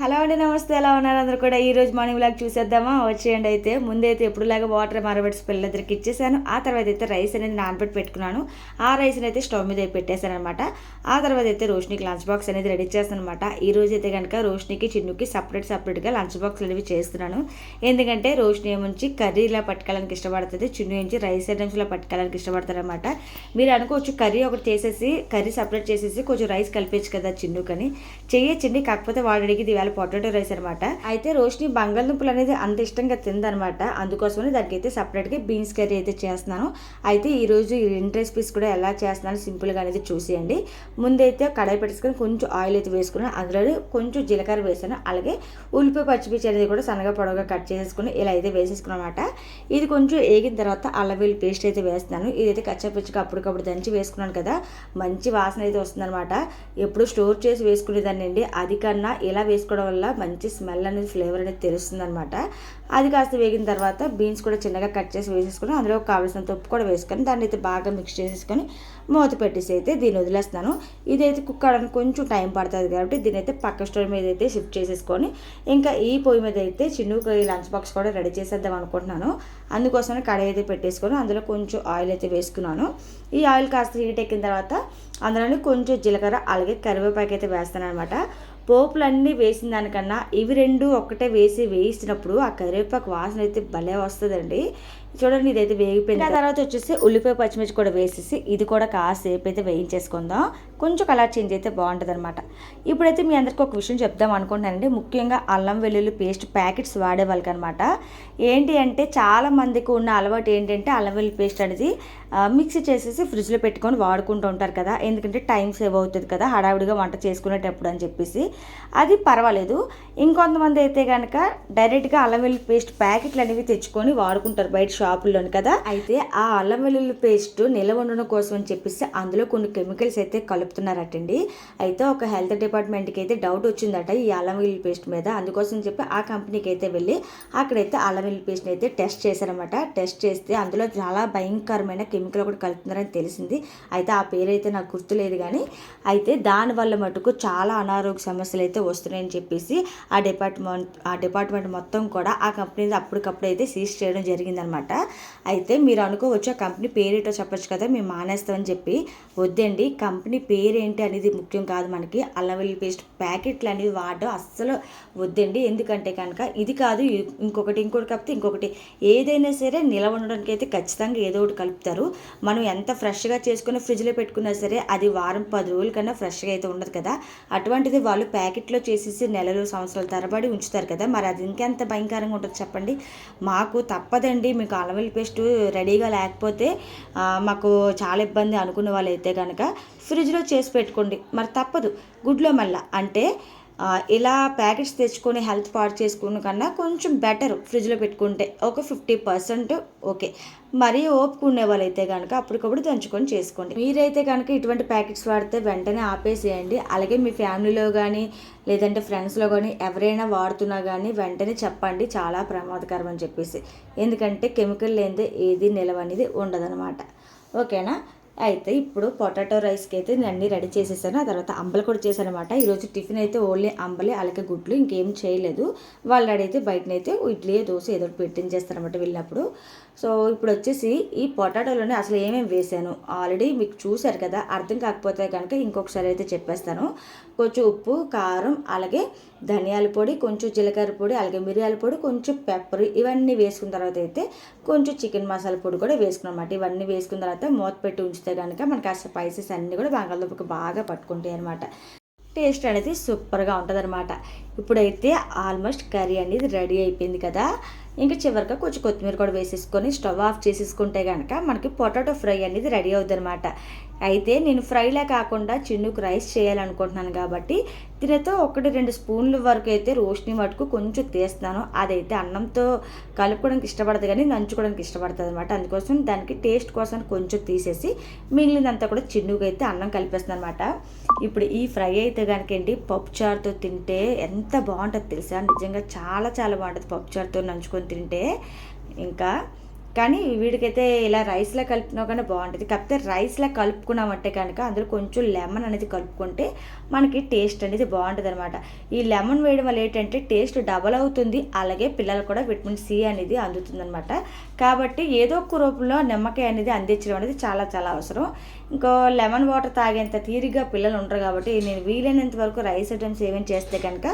Hello అండి నమస్తే. ఎలా ఉన్నారు? అందరూ కూడా ఈ రోజు మార్నింగ్ లాగా చూసేద్దామా? వచ్చేయండి అయితే. ముందైతే ఎప్పుడులాగా వాటర్ మరబెట్టి పిల్లలిద్దరికి ఇచ్చేసాను. ఆ తర్వాత అయితే రైస్ అనేది నానబెట్టి పెట్టుకున్నాను. ఆ రైస్ని అయితే స్టవ్ మీద పెట్టేశాను అనమాట ఆ తర్వాత అయితే రోషనికి లంచ్ బాక్స్ అనేది రెడీ చేస్తాను అనమాట ఈ రోజు అయితే కనుక రోషనికి చిన్నుకి సపరేట్ సపరేట్గా లంచ్ బాక్స్ అనేవి చేస్తున్నాను. ఎందుకంటే రోషని ఏముంచి కర్రీ ఇలా పట్టుకోవడానికి ఇష్టపడుతుంది. చిన్ను నుంచి రైస్ ఐటమ్స్ ఇలా పట్టుకోవడానికి ఇష్టపడతారు అనమాట మీరు అనుకోవచ్చు కర్రీ ఒకటి చేసేసి కర్రీ సపరేట్ చేసేసి కొంచెం రైస్ కలిపేచ్చు కదా చిన్నుకని. చెయ్యొచ్చండి కాకపోతే వాడు ఇది ఇవాళ పొటాటో రైస్ అనమాట అయితే రోషిని బంగాళదుంపలు అనేది అంత ఇష్టంగా తిందనమాట అందుకోసమని దానికి అయితే సపరేట్గా బీన్స్ కర్రీ అయితే చేస్తున్నాను. అయితే ఈరోజు ఈ రెండు రెసిపీస్ కూడా ఎలా చేస్తున్నాను సింపుల్గా అనేది చూసేయండి. ముందైతే కడాయి పెట్టేసుకొని కొంచెం ఆయిల్ అయితే వేసుకున్నాను. అందులో కొంచెం జీలకర్ర వేసాను. అలాగే ఉల్లిపాయ పచ్చిమిర్చి అనేది కూడా సన్నగా పొడవుగా కట్ చేసేసుకుని ఇలా అయితే వేసేసుకున్నాను అనమాట ఇది కొంచెం ఏగిన తర్వాత అల్లం పేస్ట్ అయితే వేస్తున్నాను. ఇదైతే కచ్చపిచ్చగా అప్పటికప్పుడు దంచి వేసుకున్నాను కదా మంచి వాసన అయితే వస్తుందన్నమాట. ఎప్పుడు స్టోర్ చేసి వేసుకునేదాన్ని అండి అది కన్నా ఇలా వేసుకోవడం వల్ల మంచి స్మెల్ అనేది ఫ్లేవర్ అనేది తెలుస్తుంది అనమాట అది కాస్త వేగిన తర్వాత బీన్స్ కూడా చిన్నగా కట్ చేసి వేసేసుకొని అందులో కావాల్సినంత ఉప్పు కూడా వేసుకొని దాన్ని అయితే బాగా మిక్స్ చేసేసుకొని మూత పెట్టేసి అయితే దీన్ని వదిలేస్తాను ఇదైతే కుక్ అవడానికి కొంచెం టైం పడుతుంది కాబట్టి దీని అయితే పక్క స్టోర్ మీద అయితే షిఫ్ట్ చేసేసుకొని ఇంకా ఈ పొయ్యి మీద అయితే చిన్నుకు లంచ్ బాక్స్ కూడా రెడీ చేసేద్దాం అనుకుంటున్నాను. అందుకోసమే కడాయి అయితే పెట్టేసుకొని అందులో కొంచెం ఆయిల్ అయితే వేసుకున్నాను. ఈ ఆయిల్ కాస్త హీట్ ఎక్కిన తర్వాత అందులోనే కొంచెం జీలకర్ర అలాగే కరివేపాకు అయితే వేస్తాను అనమాట పోపులన్నీ వేసిన దానికన్నా ఇవి రెండు ఒక్కటే వేసి వేయించినప్పుడు ఆ కరివేపాకు వాసన అయితే భలే వస్తుందండి. చూడండి ఇదైతే వేగిపోయింది తర్వాత వచ్చేసి ఉల్లిపాయ పచ్చిమిర్చి కూడా వేసేసి ఇది కూడా కాసేపు అయితే వేయించేసుకుందాం. కొంచెం కలర్ చేంజ్ అయితే బాగుంటుంది అనమాట ఇప్పుడైతే మీ అందరికీ ఒక విషయం చెప్దాం అనుకుంటున్నానండి. ముఖ్యంగా అల్లం వెల్లుల్లి పేస్ట్ ప్యాకెట్స్ వాడే వాళ్ళకి అనమాట ఏంటి అంటే చాలా మందికి ఉన్న అలవాటు ఏంటంటే అల్లం వెల్లుల్లి పేస్ట్ అనేది మిక్సీ చేసేసి ఫ్రిడ్జ్లో పెట్టుకొని వాడుకుంటూ ఉంటారు కదా. ఎందుకంటే టైం సేవ్ అవుతుంది కదా హడావిడిగా వంట చేసుకునేటప్పుడు అని చెప్పేసి. అది పర్వాలేదు. ఇంకొంతమంది అయితే కనుక డైరెక్ట్గా అల్లం వెల్లుల్లి పేస్ట్ ప్యాకెట్లు అనేవి తెచ్చుకొని వాడుకుంటారు బయట షాపుల్లోని కదా? అయితే ఆ అల్లం వెల్లుల్లి పేస్ట్ నిల్వ ఉండడం కోసం అని చెప్పేసి అందులో కొన్ని కెమికల్స్ అయితే కలుపుతున్నారటండి. అయితే ఒక హెల్త్ డిపార్ట్మెంట్కి అయితే డౌట్ వచ్చిందట ఈ అల్లం వెల్లుల్లి పేస్ట్ మీద. అందుకోసం చెప్పి ఆ కంపెనీకి అయితే వెళ్ళి అక్కడైతే అల్లం వెల్లుల్లి పేస్ట్ని అయితే టెస్ట్ చేశారనమాట టెస్ట్ చేస్తే అందులో చాలా భయంకరమైన కెమికల్ ఒకటి కలుపుతున్నారని తెలిసింది. అయితే ఆ పేరు అయితే నాకు గుర్తులేదు కానీ అయితే దానివల్ల మటుకు చాలా అనారోగ్య సమస్యలు అయితే వస్తున్నాయని చెప్పేసి ఆ డిపార్ట్మెంట్ ఆ డిపార్ట్మెంట్ మొత్తం కూడా ఆ కంపెనీ అప్పటికప్పుడు అయితే సీజ్ చేయడం జరిగిందనమాట అయితే మీరు అనుకోవచ్చు ఆ కంపెనీ పేరేటో చెప్పొచ్చు కదా మేము మానేస్తామని చెప్పి. వద్దండి కంపెనీ పేరేంటి అనేది ముఖ్యం కాదు మనకి. అల్లం వెల్లుల్లి పేస్ట్ ప్యాకెట్లు అనేవి వాడడం అస్సలు వద్దండి. ఎందుకంటే కనుక ఇది కాదు ఇంకొకటి ఇంకొకటి కాకపోతే ఇంకొకటి. ఏదైనా సరే నిలవ ఉండడానికి అయితే ఖచ్చితంగా ఏదో ఒకటి కలుపుతారు. మనం ఎంత ఫ్రెష్గా చేసుకుని ఫ్రిడ్జ్లో పెట్టుకున్నా సరే అది వారం పది రోజుల కన్నా ఫ్రెష్గా అయితే ఉండదు కదా. అటువంటిది వాళ్ళు ప్యాకెట్లో చేసేసి నెలలు సంవత్సరాల తరబడి ఉంచుతారు కదా. మరి అది ఇంకెంత భయంకరంగా ఉంటుంది చెప్పండి. మాకు తప్పదండి మీకు అలవెల్లి పేస్ట్ రెడీగా లేకపోతే మాకు చాలా ఇబ్బంది అనుకున్న వాళ్ళు అయితే కనుక ఫ్రిడ్జ్లో చేసి పెట్టుకోండి. మరి తప్పదు. గుడ్లో మళ్ళా. అంటే ఇలా ప్యాకెట్స్ తెచ్చుకొని హెల్త్ పాడు చేసుకున్న కన్నా కొంచెం బెటర్ ఫ్రిడ్జ్లో పెట్టుకుంటే. ఒక ఫిఫ్టీ పర్సెంట్ ఓకే. మరీ ఓపిక ఉండే వాళ్ళైతే కనుక అప్పటికప్పుడు దంచుకొని చేసుకోండి. మీరైతే కనుక ఇటువంటి ప్యాకెట్స్ వాడితే వెంటనే ఆపేసేయండి. అలాగే మీ ఫ్యామిలీలో కానీ లేదంటే ఫ్రెండ్స్లో కానీ ఎవరైనా వాడుతున్నా కానీ వెంటనే చెప్పండి. చాలా ప్రమాదకరం అని చెప్పేసి. ఎందుకంటే కెమికల్ లేనిదే ఏది నిలవనేది ఉండదనమాట ఓకేనా? అయితే ఇప్పుడు పొటాటో రైస్కి అయితే నేను అన్నీ రెడీ చేసేసాను. ఆ తర్వాత అంబలు కూడా చేశాను అనమాట ఈరోజు టిఫిన్ అయితే ఓన్లీ అంబలి అలాగే గుడ్లు ఇంకేం చేయలేదు. వాళ్ళు అడిగితే బయటనైతే ఇడ్లీ దోశ ఏదో ఒకటి పెట్టించేస్తారనమాట వెళ్ళినప్పుడు. సో ఇప్పుడు వచ్చేసి ఈ పొటాటోలోనే అసలు ఏమేమి వేసాను? ఆల్రెడీ మీకు చూశారు కదా అర్థం కాకపోతే కనుక ఇంకొకసారి అయితే చెప్పేస్తాను. కొంచెం ఉప్పు కారం అలాగే ధనియాల పొడి కొంచెం జీలకర్ర పొడి అలాగే మిరియాల పొడి కొంచెం పెప్పర్ ఇవన్నీ వేసుకున్న తర్వాత అయితే కొంచెం చికెన్ మసాలా పొడి కూడా వేసుకున్నమాట ఇవన్నీ వేసుకున్న తర్వాత మూత పెట్టి ఉంచితే కనుక మనకి ఆ స్పైసెస్ అన్నీ కూడా బంగాళదుంపకి బాగా పట్టుకుంటాయి అనమాట టేస్ట్ అనేది సూపర్గా ఉంటుంది అనమాట ఇప్పుడైతే ఆల్మోస్ట్ కర్రీ అనేది రెడీ అయిపోయింది కదా. ఇంకా చివరిగా కొంచెం కొత్తిమీర కూడా వేసేసుకొని స్టవ్ ఆఫ్ చేసేసుకుంటే కనుక మనకి పొటాటో ఫ్రై అనేది రెడీ అవుతుంది అనమాట అయితే నేను ఫ్రైలా కాకుండా చిన్నుకు రైస్ చేయాలనుకుంటున్నాను కాబట్టి దీనితో ఒకటి రెండు స్పూన్ల వరకు అయితే రోషిని మటుకు కొంచెం తీస్తాను అదైతే అన్నంతో కలుపుకోవడానికి ఇష్టపడదు కానీ నంచుకోవడానికి ఇష్టపడుతుంది అనమాట అందుకోసం దానికి టేస్ట్ కోసం కొంచెం తీసేసి మిగిలినంతా కూడా చిన్నుకు అయితే అన్నం కలిపేస్తాను అనమాట ఇప్పుడు ఈ ఫ్రై అయితే కనుక ఏంటి పప్పుచారుతో తింటే ఎంత బాగుంటుంది తెలుసా? నిజంగా చాలా చాలా బాగుంటుంది పప్పుచారుతో నంచుకొని తింటే. ఇంకా కానీ వీడికైతే ఇలా రైస్లో కలుపుకున్నా కానీ బాగుంటుంది. కాకపోతే రైస్లో కలుపుకున్నామంటే కనుక అందులో కొంచెం లెమన్ అనేది కలుపుకుంటే మనకి టేస్ట్ అనేది బాగుంటుంది అనమాట ఈ లెమన్ వేయడం వల్ల ఏంటంటే టేస్ట్ డబల్ అవుతుంది. అలాగే పిల్లలు కూడా విటమిన్ సి అనేది అందుతుంది అనమాట కాబట్టి ఏదో ఒక రూపంలో నిమ్మకాయ అనేది అందించడం అనేది చాలా చాలా అవసరం. ఇంకో లెమన్ వాటర్ తాగేంత తీరిగా పిల్లలు ఉండరు కాబట్టి నేను వీలైనంత వరకు రైస్ ఐటమ్స్ ఏమేమి చేస్తే కనుక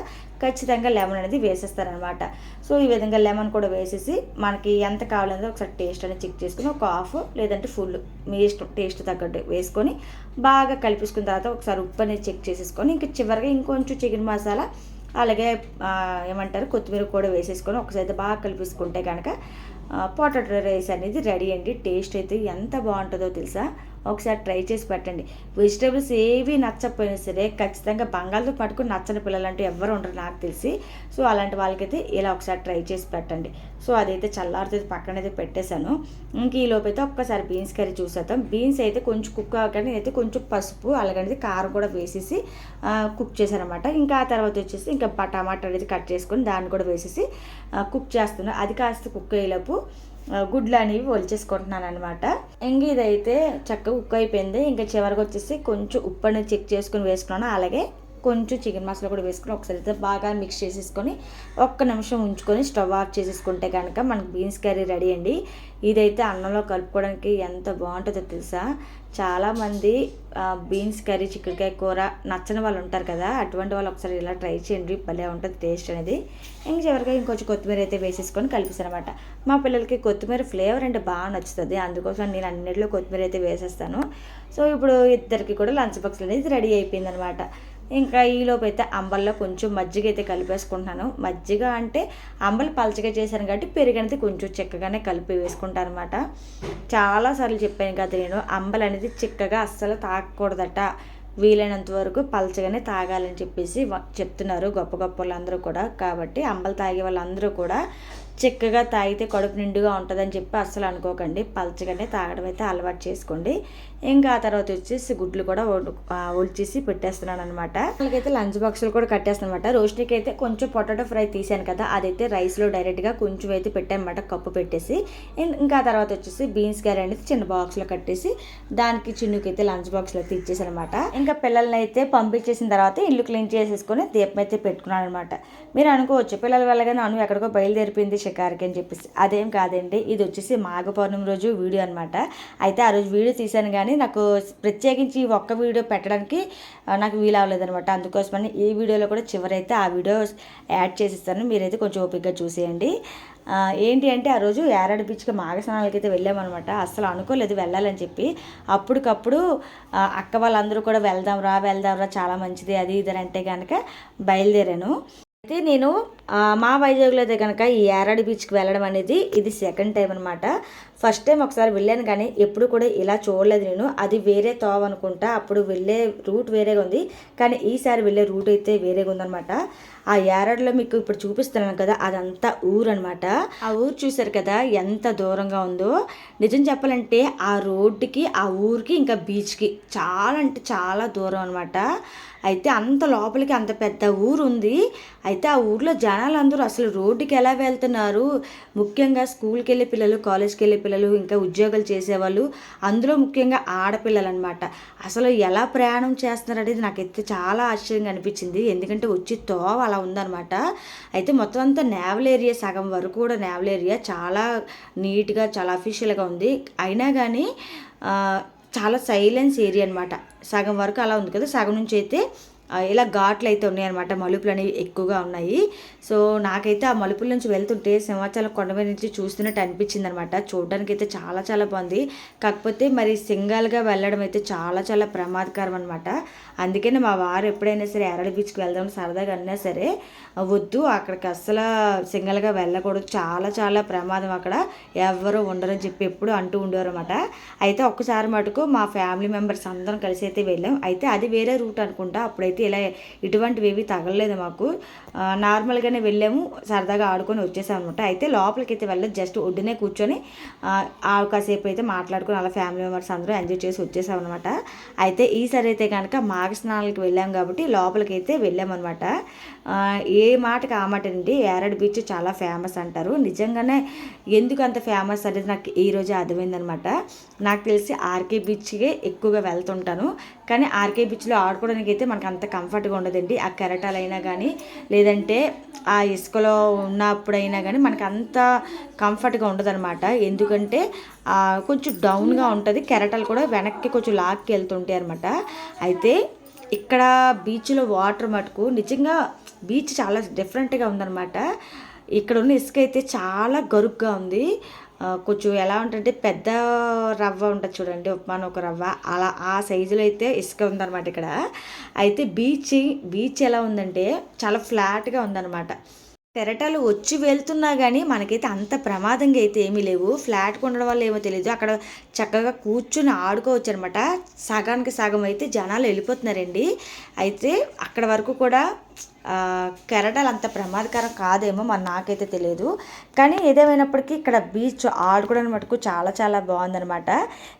ఖచ్చితంగా లెమన్ అనేది వేసేస్తారనమాట. సో ఈ విధంగా లెమన్ కూడా వేసేసి మనకి ఎంత కావాలనేది ఒకసారి టేస్ట్ అనేది చెక్ చేసుకుని ఒక హాఫ్ లేదంటే ఫుల్ మీ ఇష్టం టేస్ట్ తగ్గట్టు వేసుకొని బాగా కలిపేసుకున్న తర్వాత ఒకసారి ఉప్పు అనేది చెక్ చేసేసుకొని ఇంకా చివరిగా ఇంకొంచెం చికెన్ మసాలా అలాగే ఏమంటారు కొత్తిమీర కూడా వేసేసుకొని ఒకసారి బాగా కలిపేసుకుంటే కనుక పొటాటో రైస్ అనేది రెడీ అండి. టేస్ట్ అయితే ఎంత బాగుంటుందో తెలుసా? ఒకసారి ట్రై చేసి పెట్టండి. వెజిటేబుల్స్ ఏవి నచ్చకపోయినా సరే ఖచ్చితంగా బంగాళతో పట్టుకుని నచ్చని పిల్లలు అంటే ఎవరు ఉండరు నాకు తెలిసి. సో అలాంటి వాళ్ళకైతే ఇలా ఒకసారి ట్రై చేసి పెట్టండి. సో అదైతే చల్లారితే పక్కన అయితే పెట్టేశాను. ఇంక ఈ లోపైతే ఒక్కసారి బీన్స్ కర్రీ చూసేద్దాం. బీన్స్ అయితే కొంచెం కుక్ అవ్వగానే అయితే కొంచెం పసుపు అలాగనేది కారం కూడా వేసేసి కుక్ చేశానమాట ఇంకా ఆ తర్వాత వచ్చేసి ఇంకా టమాటా అనేది కట్ చేసుకొని దాన్ని కూడా వేసేసి కుక్ చేస్తున్నాను అది కాస్త కుక్ అయ్యేలోపు గుడ్లు అనేవి ఒలిచేసుకుంటున్నాను అనమాట ఇంక ఇదైతే చక్కగా కుక్ అయిపోయింది. ఇంకా చివరికి వచ్చేసి కొంచెం ఉప్పు అనేది చెక్ చేసుకుని వేసుకున్నాను. అలాగే కొంచెం చికెన్ మసాలా కూడా వేసుకొని ఒకసారి అయితే బాగా మిక్స్ చేసేసుకొని ఒక్క నిమిషం ఉంచుకొని స్టవ్ ఆఫ్ చేసేసుకుంటే కనుక మనకు బీన్స్ కర్రీ రెడీ అండి. ఇదైతే అన్నంలో కలుపుకోవడానికి ఎంత బాగుంటుందో తెలుసా? చాలామంది బీన్స్ కర్రీ చిక్కుడుకాయ కూర నచ్చని వాళ్ళు ఉంటారు కదా అటువంటి వాళ్ళు ఒకసారి ఇలా ట్రై చేయండి. భలే ఉంటుంది టేస్ట్ అనేది. ఇంక చివరిగా ఇంకొంచెం కొత్తిమీర అయితే వేసేసుకొని కలిపిస్తాను అనమాట మా పిల్లలకి కొత్తిమీర ఫ్లేవర్ అంటే బాగా నచ్చుతుంది. అందుకోసం నేను అన్నింటిలో కొత్తిమీర అయితే వేసేస్తాను. సో ఇప్పుడు ఇద్దరికి కూడా లంచ్ బాక్స్ అనేది రెడీ అయిపోయింది అనమాట ఇంకా ఈలోపు అయితే అంబల్లో కొంచెం మజ్జిగ అయితే కలిపేసుకుంటున్నాను. మజ్జిగ అంటే అంబలు పలచగా చేశాను కాబట్టి పెరిగినది కొంచెం చిక్కగానే కలిపి వేసుకుంటాను అనమాట చాలాసార్లు చెప్పాను కదా నేను అంబలు అనేది చిక్కగా అస్సలు తాగకూడదట వీలైనంత వరకు పలచగానే తాగాలని చెప్పేసి చెప్తున్నారు గొప్ప గొప్ప వాళ్ళందరూ కూడా. కాబట్టి అంబలు తాగే వాళ్ళందరూ కూడా చిక్కగా తాగితే కడుపు నిండుగా ఉంటుందని చెప్పి అస్సలు అనుకోకండి. పలచగానే తాగడం అయితే అలవాటు చేసుకోండి. ఇంకా ఆ తర్వాత వచ్చేసి గుడ్లు కూడా ఒలిచేసి పెట్టేస్తున్నాను అనమాట వాళ్ళకైతే లంచ్ బాక్సులు కూడా కట్టేస్తాను అనమాట రోస్ట్కి అయితే కొంచెం పొటాటో ఫ్రై తీసాను కదా అదైతే రైస్లో డైరెక్ట్గా కొంచెం అయితే పెట్టానమాట కప్పు పెట్టేసి. ఇంకా ఆ తర్వాత వచ్చేసి బీన్స్ కర్రీ అనేది చిన్న బాక్స్లో కట్టేసి దానికి చిన్నుకి అయితే లంచ్ బాక్స్లో అయితే ఇచ్చేసాను అనమాట ఇంకా పిల్లల్ని అయితే పంపించేసిన తర్వాత ఇల్లు క్లీన్ చేసేసుకొని దీపం అయితే పెట్టుకున్నాను అనమాట మీరు అనుకోవచ్చు పిల్లలు వెళ్ళగానే అను ఎక్కడికో బయలుదేరిపోయింది షికారికి అని చెప్పేసి. అదేం కాదండి ఇది వచ్చేసి మాఘ పౌర్ణమి రోజు వీడియో అనమాట అయితే ఆ రోజు వీడియో తీశాను కానీ నాకు ప్రత్యేకించి ఒక్క వీడియో పెట్టడానికి నాకు వీలు అవ్వలేదనమాట అందుకోసమని ఈ వీడియోలో కూడా చివరైతే ఆ వీడియో యాడ్ చేసిస్తాను. మీరైతే కొంచెం ఓపికగా చూసేయండి. ఏంటి అంటే ఆ రోజు ఏరాడు పిచ్చికి మాఘ స్నానాలకి అయితే వెళ్ళామన్నమాట. అసలు అనుకోలేదు వెళ్ళాలని చెప్పి. అప్పటికప్పుడు అక్క వాళ్ళందరూ కూడా వెళ్దాం రా వెళ్దాం రా చాలా మంచిది అది ఇది అంటే కనుక బయలుదేరాను. అయితే నేను మా వైజాగ్లో అయితే కనుక ఈ ఏరాడి బీచ్కి వెళ్ళడం అనేది ఇది సెకండ్ టైం అనమాట ఫస్ట్ టైం ఒకసారి వెళ్ళాను కానీ ఎప్పుడు కూడా ఇలా చూడలేదు నేను. అది వేరే తోవ అనుకుంటా. అప్పుడు వెళ్ళే రూట్ వేరేగా ఉంది. కానీ ఈసారి వెళ్ళే రూట్ అయితే వేరేగా ఉందనమాట ఆ యారడ్లో మీకు ఇప్పుడు చూపిస్తున్నాను కదా అదంతా ఊరు అనమాట ఆ ఊరు చూసారు కదా ఎంత దూరంగా ఉందో. నిజం చెప్పాలంటే ఆ రోడ్డుకి ఆ ఊరికి ఇంకా బీచ్కి చాలా అంటే చాలా దూరం అనమాట అయితే అంత లోపలికి అంత పెద్ద ఊరు ఉంది. అయితే ఆ ఊర్లో జనాలు అందరూ అసలు రోడ్డుకి ఎలా వెళ్తున్నారు? ముఖ్యంగా స్కూల్కి వెళ్ళే పిల్లలు కాలేజ్కి వెళ్ళే పిల్లలు ఇంకా ఉద్యోగాలు చేసేవాళ్ళు అందులో ముఖ్యంగా ఆడపిల్లలు అనమాట అసలు ఎలా ప్రయాణం చేస్తున్నారు అనేది నాకైతే చాలా ఆశ్చర్యంగా అనిపించింది. ఎందుకంటే వచ్చి తోవ అలా ఉందన్నమాట అయితే మొత్తం అంతా నేవల్ ఏరియా సగం వరకు కూడా నేవల్ ఏరియా. చాలా నీట్గా చాలా అఫీషియల్గా ఉంది. అయినా కానీ చాలా సైలెన్స్ ఏరియా అనమాట సగం వరకు అలా ఉంది కదా. సగం నుంచి అయితే ఇలా ఘాట్లు అయితే ఉన్నాయన్నమాట. మలుపులు అనేవి ఎక్కువగా ఉన్నాయి. సో నాకైతే ఆ మలుపుల నుంచి వెళ్తుంటే సింహాచలం కొండ మీద నుంచి చూస్తున్నట్టు అనిపించింది అనమాట చూడడానికి అయితే చాలా చాలా బాగుంది. కాకపోతే మరి సింగల్గా వెళ్ళడం అయితే చాలా చాలా ప్రమాదకరం అనమాట అందుకని మా వారు ఎప్పుడైనా సరే ఎరళ బీచ్కి వెళ్దాం సరదాగా అన్నా సరే వద్దు. అక్కడికి అస్సలు సింగల్గా వెళ్ళకూడదు. చాలా చాలా ప్రమాదం అక్కడ. ఎవరు ఉండరని చెప్పి ఎప్పుడు అంటూ ఉండేవారు అనమాట అయితే ఒక్కసారి మటుకు మా ఫ్యామిలీ మెంబర్స్ అందరం కలిసి అయితే వెళ్ళాం. అయితే అది వేరే రూట్ అనుకుంటా. అప్పుడైతే ఇలా ఇటువంటివి ఏవి తగలలేదు మాకు. నార్మల్గానే వెళ్ళాము సరదాగా ఆడుకొని వచ్చేసాం అనమాట అయితే లోపలికి అయితే వెళ్ళదు జస్ట్ ఒడ్డునే కూర్చొని కాసేపు అయితే మాట్లాడుకొని అలా ఫ్యామిలీ మెంబర్స్ అందరూ ఎంజాయ్ చేసి వచ్చేసాం అనమాట అయితే ఈసారి అయితే కనుక మాఘ స్నానాలకి వెళ్ళాం కాబట్టి లోపలికి అయితే వెళ్ళామన్నమాట ఏ మాటకి ఆ మాట అండి ఏరడ్ బీచ్ చాలా ఫేమస్ అంటారు. నిజంగానే ఎందుకు అంత ఫేమస్ అనేది నాకు ఈ రోజు అర్థమైందనమాట నాకు తెలిసి ఆర్కే బీచ్కే ఎక్కువగా వెళ్తుంటాను. కానీ ఆర్కే బీచ్లో ఆడుకోవడానికి అయితే మనకు అంత కంఫర్ట్గా ఉండదండి. ఆ కెరటాలైనా కానీ లేదంటే ఆ ఇసుకలో ఉన్నప్పుడైనా కానీ మనకు అంత కంఫర్ట్గా ఉండదన్నమాట. ఎందుకంటే కొంచెం డౌన్గా ఉంటుంది. కెరటాలు కూడా వెనక్కి కొంచెం లాక్కి వెళ్తుంటాయి అనమాట అయితే ఇక్కడ బీచ్లో వాటర్ మటుకు నిజంగా బీచ్ చాలా డిఫరెంట్గా ఉందన్నమాట. ఇక్కడ ఉన్న ఇసుక అయితే చాలా గరుగ్గా ఉంది. కొంచెం ఎలా ఉంటుందంటే పెద్ద రవ్వ ఉంటుంది చూడండి ఉప్మాన్ ఒక రవ్వ. అలా ఆ సైజులో అయితే ఇసుక ఉందన్నమాట ఇక్కడ. అయితే బీచ్ బీచ్ ఎలా ఉందంటే చాలా ఫ్లాట్గా ఉందన్నమాట. కెరటాలు వచ్చి వెళ్తున్నా కానీ మనకైతే అంత ప్రమాదంగా అయితే ఏమీ లేవు. ఫ్లాట్గా ఉండడం వల్ల ఏమో తెలియదు అక్కడ చక్కగా కూర్చుని ఆడుకోవచ్చు అనమాట సగానికి సగం అయితే జనాలు వెళ్ళిపోతున్నారండి. అయితే అక్కడ వరకు కూడా కెరటాలు అంత ప్రమాదకరం కాదేమో మరి నాకైతే తెలియదు కానీ ఏదేమైనప్పటికీ ఇక్కడ బీచ్ ఆడుకోవడానికి మటుకు చాలా చాలా బాగుందనమాట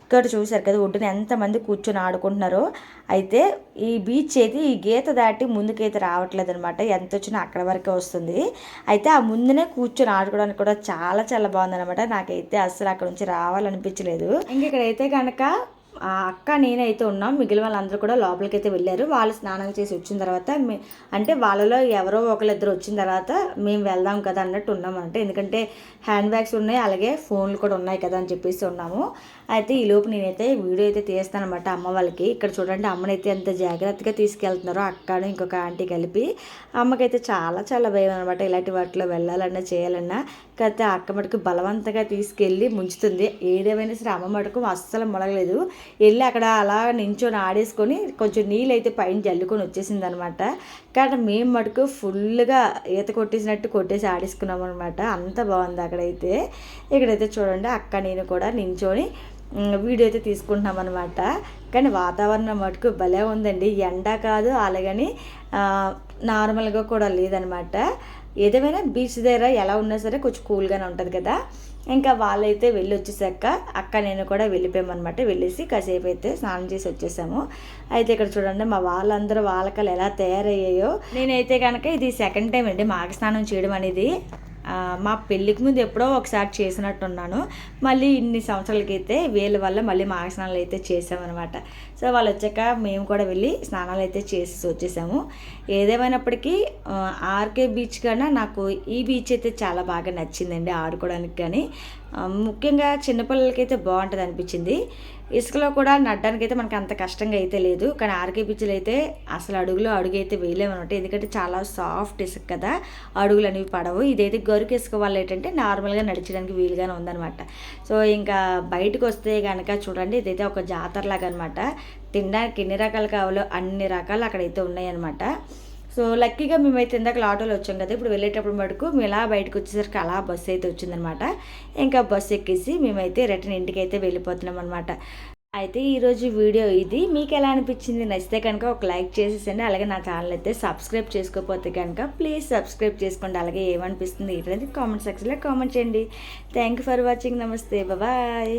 ఇక్కడ చూశారు కదా ఒడ్డున ఎంతమంది కూర్చొని ఆడుకుంటున్నారో. అయితే ఈ బీచ్ అయితే ఈ గీత దాటి ముందుకైతే రావట్లేదు అనమాట ఎంత వచ్చినా అక్కడ వరకే వస్తుంది. అయితే ఆ ముందునే కూర్చొని ఆడుకోవడానికి కూడా చాలా చాలా బాగుందనమాట నాకైతే అస్సలు అక్కడ నుంచి రావాలనిపించలేదు. ఇంక ఇక్కడైతే కనుక అక్క నేనైతే ఉన్నాం. మిగిలిన వాళ్ళందరూ కూడా లోపలికి అయితే వెళ్ళారు. వాళ్ళు స్నానం చేసి వచ్చిన తర్వాత మే- అంటే వాళ్ళలో ఎవరో ఒకరిద్దరు వచ్చిన తర్వాత మేము వెళ్దాం కదా అన్నట్టు ఉన్నాం అంటే ఎందుకంటే హ్యాండ్ బ్యాగ్స్ ఉన్నాయి అలాగే ఫోన్లు కూడా ఉన్నాయి కదా అని చెప్పేసి ఉన్నాము. అయితే ఈ లోపు నేనైతే వీడియో అయితే తీస్తాను అనమాట అమ్మ వాళ్ళకి. ఇక్కడ చూడండి అమ్మనైతే ఎంత జాగ్రత్తగా తీసుకెళ్తున్నారో అక్కను ఇంకొక ఆంటీ కలిపి. అమ్మకైతే చాలా చాలా భయం అనమాట ఇలాంటి వాటిలో వెళ్ళాలన్నా చేయాలన్నా. కాకపోతే అక్క మటుకు బలవంతంగా తీసుకెళ్ళి ముంచుతుంది. ఏదేమైనా సరే అమ్మ మటుకు అస్సలు మొలగలేదు వెళ్ళి అక్కడ అలా నించొని ఆడేసుకొని కొంచెం నీళ్ళు అయితే పైన జల్లుకొని వచ్చేసింది అనమాట కానీ మేము మటుకు ఫుల్గా ఈత కొట్టేసినట్టు కొట్టేసి ఆడేసుకున్నాం అనమాట. అంత బాగుంది అక్కడైతే. ఇక్కడైతే చూడండి అక్క నేను కూడా నించొని వీడియో అయితే తీసుకుంటున్నాం అనమాట. కానీ వాతావరణం మటుకు భలే ఉందండి. ఎండ కాదు అలాగని నార్మల్గా కూడా లేదనమాట. ఏదేమైనా బీచ్ దగ్గర ఎలా ఉన్నా సరే కొంచెం కూల్గానే ఉంటుంది కదా. ఇంకా వాళ్ళైతే వెళ్ళి వచ్చేసాక అక్క నేను కూడా వెళ్ళిపోయామన్నమాట. వెళ్ళేసి కాసేపు అయితే స్నానం చేసి వచ్చేసాము. అయితే ఇక్కడ చూడండి మా వాళ్ళందరూ వాళ్ళకలు ఎలా తయారయ్యాయో. నేనైతే కనుక ఇది సెకండ్ టైం అండి మాఘ స్నానం చేయడం అనేది. మా పెళ్ళికి ముందు ఎప్పుడో ఒకసారి చేసినట్టున్నాను. మళ్ళీ ఇన్ని సంవత్సరాలకైతే వీళ్ళ వల్ల మళ్ళీ మా స్నానాలు అయితే చేసామన్నమాట. సో వాళ్ళు వచ్చాక మేము కూడా వెళ్ళి స్నానాలు అయితే చేసి వచ్చేసాము. ఏదేమైనప్పటికీ ఆర్కే బీచ్ కన్నా నాకు ఈ బీచ్ అయితే చాలా బాగా నచ్చిందండి ఆడుకోవడానికి కానీ. ముఖ్యంగా చిన్నపిల్లలకైతే బాగుంటుంది అనిపించింది ఇసుకలో కూడా నడ్డానికి అయితే మనకి అంత కష్టంగా అయితే లేదు. కానీ ఆర్కే బీచ్లో అయితే అసలు అడుగులో అడుగు అయితే వేయలేమన్నమాట ఎందుకంటే చాలా సాఫ్ట్ ఇసుక కదా అడుగులు అనేవి పడవు. ఇదైతే గరుకు ఇసుక వల్ల ఏంటంటే నార్మల్గా నడిచడానికి వీలుగానే ఉందన్నమాట. సో ఇంకా బయటకు వస్తే కనుక చూడండి ఇదైతే ఒక జాతరలాగా అనమాట తినడానికి ఎన్ని రకాలు కావాలో అన్ని రకాలు అక్కడైతే ఉన్నాయన్నమాట. సో లక్కీగా మేమైతే ఇందాక ఆటోలో వచ్చాం కదా ఇప్పుడు వెళ్ళేటప్పుడు మటుకు మేము ఇలా బయటకు వచ్చేసరికి అలా బస్సు అయితే వచ్చిందనమాట. ఇంకా బస్సు ఎక్కేసి మేమైతే రిటర్న్ ఇంటికి అయితే వెళ్ళిపోతున్నాం అనమాట అయితే ఈరోజు వీడియో ఇది. మీకు ఎలా అనిపించింది? నచ్చితే కనుక ఒక లైక్ చేసేసండి అలాగే నా ఛానల్ అయితే సబ్స్క్రైబ్ చేసుకోకపోతే కనుక ప్లీజ్ సబ్స్క్రైబ్ చేసుకోండి. అలాగే ఏమనిపిస్తుంది ఏంటనేది కామెంట్ సెక్షన్లో కామెంట్ చేయండి. Thank you for watching. నమస్తే. బాయ్.